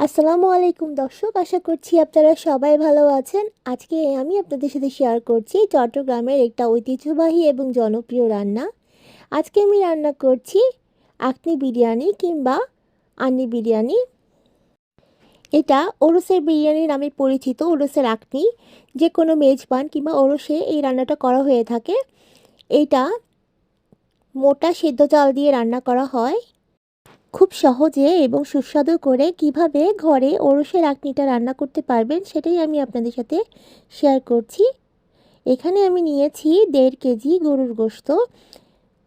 আসসালামু আলাইকুম দর্শক, আশা করছি আপনারা সবাই ভালো আছেন। আজকে আমি আপনাদের সাথে শেয়ার করছি চট্টগ্রামের একটা ঐতিহ্যবাহী এবং জনপ্রিয় রান্না। আজকে আমি রান্না করছি আকনি বিরিয়ানি কিংবা আন্নি বিরিয়ানি। এটা ওরসের বিরিয়ানি নামে পরিচিত ওরসের আকনি যে কোনো মেজবান কিংবা ওরসে এই রান্নাটা করা হয়ে থাকে। এটা মোটা সেদ্ধ চাল দিয়ে রান্না করা হয়। খুব সহজে এবং সুস্বাদু করে কীভাবে ঘরে ওরসের আকনিটা রান্না করতে পারবেন সেটাই আমি আপনাদের সাথে শেয়ার করছি। এখানে আমি নিয়েছি দেড় কেজি গরুর গোস্ত।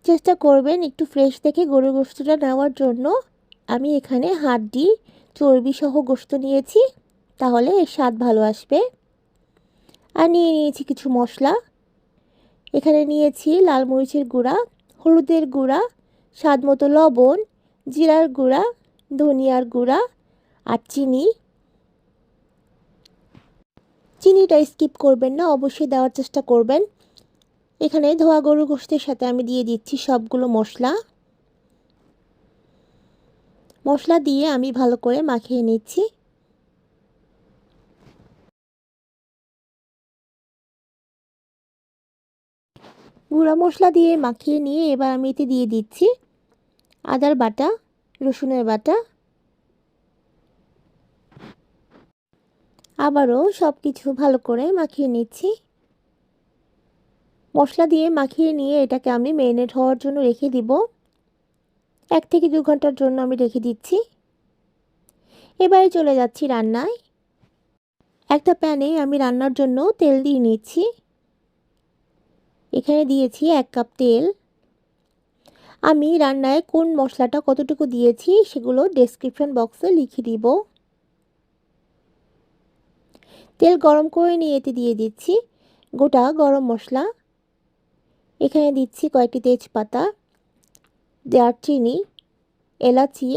চেষ্টা করবেন একটু ফ্রেশ দেখে গরুর গোস্তটা নেওয়ার জন্য। আমি এখানে হাড্ডি, চর্বি সহ গোস্ত নিয়েছি, তাহলে এর স্বাদ ভালো আসবে। আর নিয়ে নিয়েছি কিছু মশলা। এখানে নিয়েছি লাল মরিচের গুঁড়া, হলুদের গুঁড়া, স্বাদ মতো লবণ জিরার গুঁড়া, ধনিয়ার গুঁড়া আর চিনি। চিনিটা স্কিপ করবেন না, অবশ্যই দেওয়ার চেষ্টা করবেন। এখানে ধোয়া গরু গোষ্ঠের সাথে আমি দিয়ে দিচ্ছি সবগুলো মশলা। মশলা দিয়ে আমি ভালো করে মাখিয়ে নিচ্ছি। গুঁড়া মশলা দিয়ে মাখিয়ে নিয়ে এবার আমি এতে দিয়ে দিচ্ছি। আদার বাটা, রসুনের বাটা। আবারও সব কিছু ভালো করে মাখিয়ে নিচ্ছি। মশলা দিয়ে মাখিয়ে নিয়ে এটাকে আমি মেরিনেট হওয়ার জন্য রেখে দিব। এক থেকে দু ঘণ্টার জন্য আমি রেখে দিচ্ছি। এবারে চলে যাচ্ছি রান্নায়। একটা প্যানে আমি রান্নার জন্য তেল দিয়ে নিচ্ছি। এখানে দিয়েছি এক কাপ তেল। আমি রান্নায় কোন মশলাটা কতটুকু দিয়েছি সেগুলো ডেসক্রিপশন বক্সে লিখে দিব। তেল গরম করে নিয়ে এতে দিয়ে দিচ্ছি গোটা গরম মশলা। এখানে দিচ্ছি কয়েকটি তেজপাতা দারচিনি এলাচি,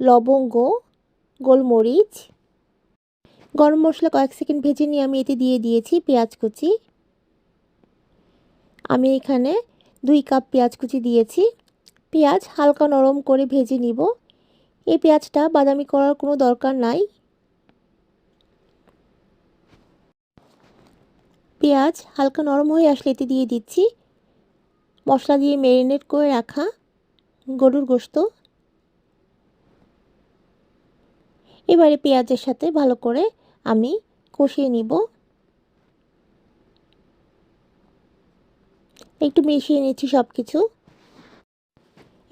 লবঙ্গ, গোলমরিচ। গরম মশলা কয়েক সেকেন্ড ভেজে নিয়ে আমি এতে দিয়ে দিয়েছি পেঁয়াজ কুচি। আমি এখানে দুই কাপ পেঁয়াজ কুচি দিয়েছি। পেঁয়াজ হালকা নরম করে ভেজে নিব। এই পেঁয়াজটা বাদামি করার কোনো দরকার নাই। পেঁয়াজ হালকা নরম হয়ে আসলে এতে দিয়ে দিচ্ছি। মশলা দিয়ে ম্যারিনেট করে রাখা গরুর গোস্ত এবারে পেঁয়াজের সাথে ভালো করে আমি কষিয়ে নিব। একটু মিশিয়ে নিচ্ছি সব কিছু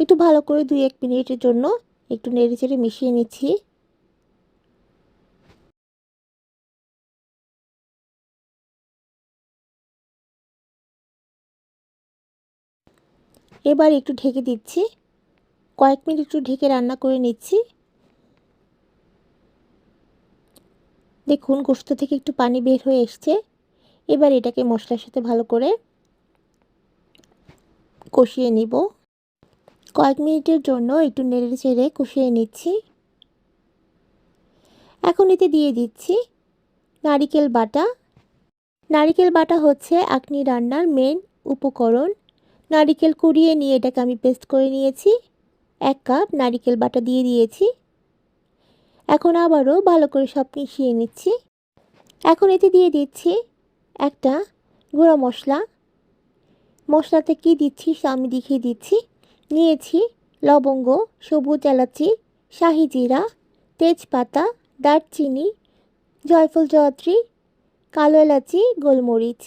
একটু ভালো করে দুই এক মিনিটের জন্য একটু নেড়ে চেড়ে মিশিয়ে নিচ্ছি। এবার একটু ঢেকে দিচ্ছি। কয়েক মিনিট একটু ঢেকে রান্না করে নিচ্ছি। দেখুন, গোস্ত থেকে একটু পানি বের হয়ে এসছে। এবার এটাকে মশলার সাথে ভালো করে কষিয়ে নিব। কয়েক মিনিটের জন্য একটু নেড়ে ছেড়ে কষিয়ে নিচ্ছি। এখন এতে দিয়ে দিচ্ছি নারিকেল বাটা। নারিকেল বাটা হচ্ছে আকনি রান্নার মেন উপকরণ। নারিকেল কুড়িয়ে নিয়ে এটাকে আমি পেস্ট করে নিয়েছি। এক কাপ নারিকেল বাটা দিয়ে দিয়েছি। এখন আবারও ভালো করে সব মিশিয়ে নিচ্ছি। এখন এতে দিয়ে দিচ্ছি একটা গুঁড়ো মশলা। মশলাতে কী দিচ্ছি সে আমি দেখিয়ে দিচ্ছি। নিয়েছি লবঙ্গ, সবুজ এলাচি, শাহি জিরা, তেজপাতা, দারচিনি, জয়ফল জয়ত্রী কালো এলাচি, গোলমরিচ।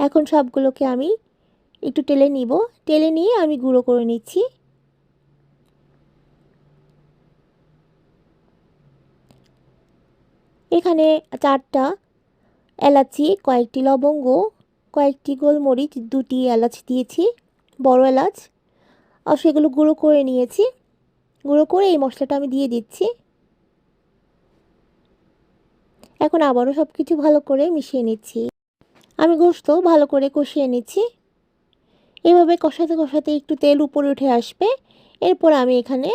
এখন সবগুলোকে আমি একটু টেলে নিব। টেলে নিয়ে আমি গুঁড়ো করে নিচ্ছি। এখানে চারটা এলাচি, কয়েকটি লবঙ্গ কয়েকটি গোলমরিচ, দুটি এলাচ দিয়েছি, বড় এলাচ। আর সেগুলো গুঁড়ো করে নিয়েছি। গুঁড়ো করে এই মশলাটা আমি দিয়ে দিচ্ছি। এখন আবারও সব কিছু ভালো করে মিশিয়ে নিচ্ছি। আমি গোস্ত ভালো করে কষিয়ে নিচ্ছি। এভাবে কষাতে কষাতে একটু তেল উপরে উঠে আসবে। এরপর আমি এখানে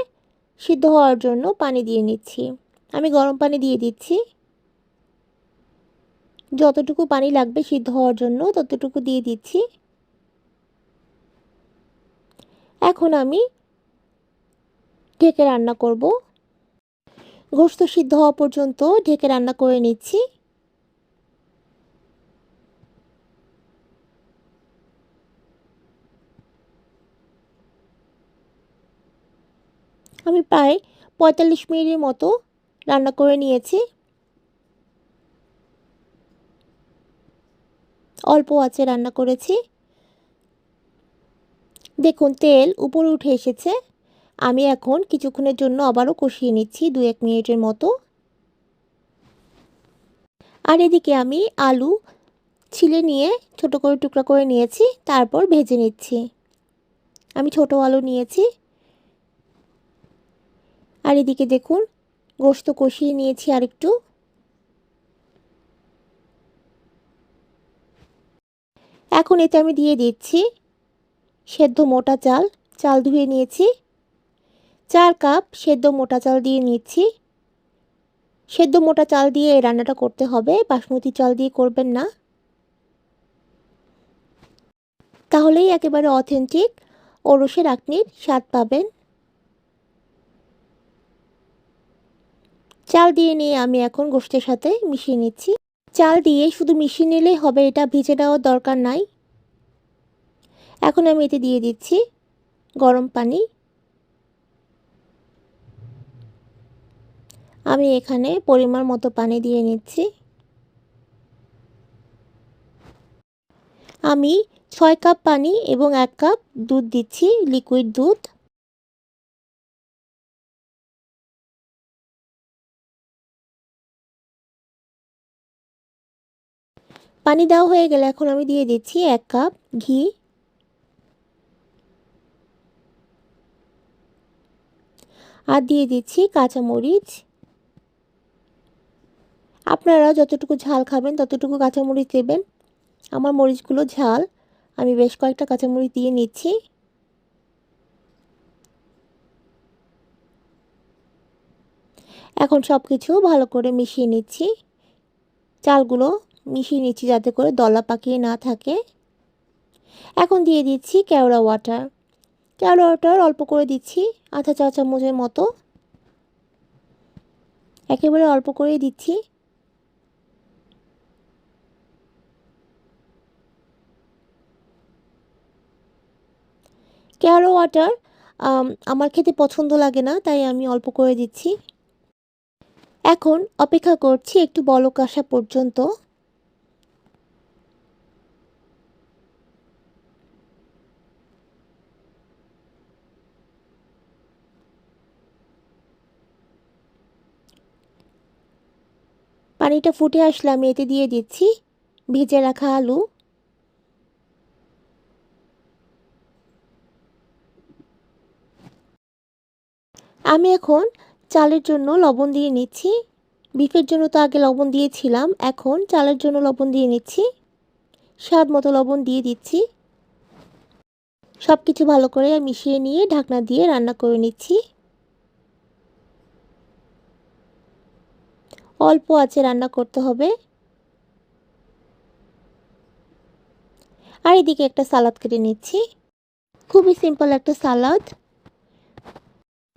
সিদ্ধ হওয়ার জন্য পানি দিয়ে নিচ্ছি। আমি গরম পানি দিয়ে দিচ্ছি। যতটুকু পানি লাগবে সিদ্ধ হওয়ার জন্য ততটুকু দিয়ে দিচ্ছি। এখন আমি ঢেকে রান্না করব। গোস্ত সিদ্ধ হওয়া পর্যন্ত ঢেকে রান্না করে নিচ্ছি। আমি প্রায় পঁয়তাল্লিশ মিনিটের মতো রান্না করে নিয়েছি। অল্প আছে, রান্না করেছি। দেখুন, তেল উপরে উঠে এসেছে। আমি এখন কিছুক্ষণের জন্য আবারও কষিয়ে নিচ্ছি দু এক মিনিটের মতো। আর এদিকে আমি আলু ছিলে নিয়ে ছোট করে টুকরা করে নিয়েছি, তারপর ভেজে নিচ্ছি। আমি ছোট আলু নিয়েছি। আর এদিকে দেখুন গোস্ত কষিয়ে নিয়েছি আরেকটু। এখন এতে আমি দিয়ে দিচ্ছি। সেদ্ধ মোটা চাল চাল ধুয়ে নিয়েছি। চার কাপ সেদ্ধ মোটা চাল দিয়ে নিচ্ছি। সেদ্ধ মোটা চাল দিয়ে এই রান্নাটা করতে হবে, বাসমতি চাল দিয়ে করবেন না। তাহলেই একেবারে অথেন্টিক। ওরসের আকনির স্বাদ পাবেন। চাল দিয়ে নিয়ে আমি এখন গোষ্ঠের সাথে মিশিয়ে নিচ্ছি। চাল দিয়ে শুধু মিশিয়ে নিলেই হবে, এটা ভিজে দেওয়ার দরকার নাই। এখন আমি এতে দিয়ে দিচ্ছি গরম পানি। আমি এখানে পরিমাণ মতো পানি দিয়ে নিচ্ছি। আমি ছয় কাপ পানি এবং এক কাপ দুধ দিচ্ছি লিকুইড দুধ। পানি দেওয়া হয়ে গেলে এখন আমি দিয়ে দিচ্ছি এক কাপ ঘি। আর দিয়ে দিচ্ছি কাঁচামরিচ। আপনারা যতটুকু ঝাল খাবেন, ততটুকু কাঁচামরিচ দেবেন। আমার মরিচগুলো ঝাল। আমি বেশ কয়েকটা কাঁচামরিচ দিয়ে নিচ্ছি। এখন সব কিছু ভালো করে মিশিয়ে নিচ্ছি। চালগুলো মিশিয়ে নিচ্ছি যাতে করে দলা পাকিয়ে না থাকে। এখন দিয়ে দিচ্ছি কেওড়া ওয়াটার। কেওড়া ওয়াটার অল্প করে দিচ্ছি আধা চা চামচের মতো। একেবারে অল্প করেই দিচ্ছি। কেওড়া ওয়াটার আমার খেতে পছন্দ লাগে না, তাই আমি অল্প করে দিচ্ছি। এখন অপেক্ষা করছি একটু বলক আসা পর্যন্ত। পানিটা ফুটে আসলে আমি এতে দিয়ে দিচ্ছি। ভেজে রাখা আলু। আমি এখন চালের জন্য লবণ দিয়ে নিচ্ছি। বিফের জন্য তো আগে লবণ দিয়েছিলাম, এখন চালের জন্য লবণ দিয়ে নিচ্ছি। স্বাদ মতো লবণ দিয়ে দিচ্ছি। সব কিছু ভালো করে মিশিয়ে নিয়ে ঢাকনা দিয়ে রান্না করে নিচ্ছি। অল্প আছে, রান্না করতে হবে। আর এদিকে একটা সালাদ কেটে নিচ্ছি। খুবই সিম্পল একটা সালাদ।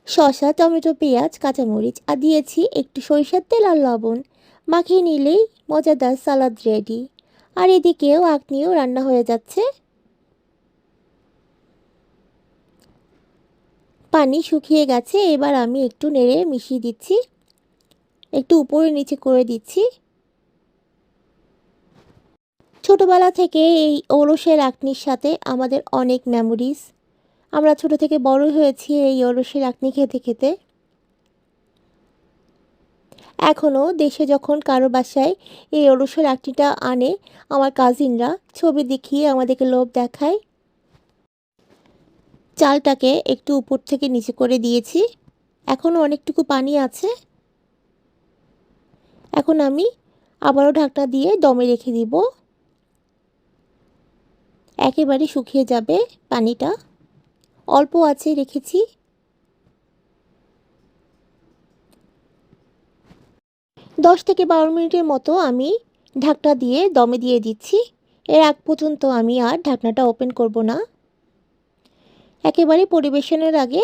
শসা, টমেটো, পেঁয়াজ, কাঁচামরিচ, আর দিয়েছি একটু সরিষার তেল আর লবণ। মাখিয়ে নিলেই মজাদার সালাদ রেডি আর এদিকেও নিয়েও রান্না হয়ে যাচ্ছে। পানি শুকিয়ে গেছে, এবার আমি একটু নেড়ে মিশিয়ে দিচ্ছি। একটু উপরে নিচে করে দিচ্ছি। ছোটবেলা থেকে এই ওরসের আকনির সাথে আমাদের অনেক মেমোরিজ আমরা ছোট থেকে বড় হয়েছি এই ওরসের আকনি খেতে খেতে। এখনও দেশে যখন কারও বাসায় এই ওরসের আকনিটা আনে, আমার কাজিনরা ছবি দেখিয়ে আমাদেরকে লোভ দেখায়। চালটাকে একটু উপর থেকে নিচে করে দিয়েছি। এখনও অনেকটুকু পানি আছে। এখন আমি আবারও ঢাকনা দিয়ে দমে রেখে দিব। একেবারে শুকিয়ে যাবে পানিটা। অল্প আছে রেখেছি। দশ থেকে বারো মিনিটের মতো আমি ঢাকনা দিয়ে দমে দিয়ে দিচ্ছি। এর আগ পর্যন্ত আমি আর ঢাকনাটা ওপেন করব না। একেবারে পরিবেশনের আগে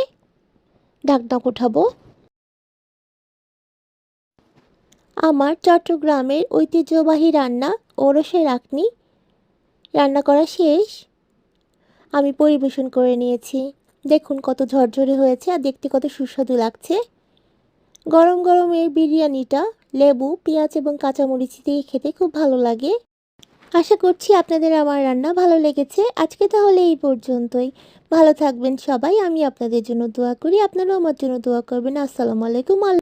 ঢাকনা উঠাবো আমার চট্টগ্রামের ঐতিহ্যবাহী রান্না ওরসে রাখনি রান্না করা শেষ। আমি পরিবেশন করে নিয়েছি। দেখুন কত ঝরঝরে হয়েছে আর দেখতে কত সুস্বাদু লাগছে। গরম গরম এই বিরিয়ানিটা, লেবু, পেঁয়াজ এবং কাঁচামরিচ দিয়ে খেতে খুব ভালো লাগে। আশা করছি আপনাদের আমার রান্না ভালো লেগেছে। আজকে তাহলে এই পর্যন্তই। ভালো থাকবেন সবাই। আমি আপনাদের জন্য দোয়া করি। আপনারাও আমার জন্য দোয়া করবেন। আসসালামু আলাইকুম।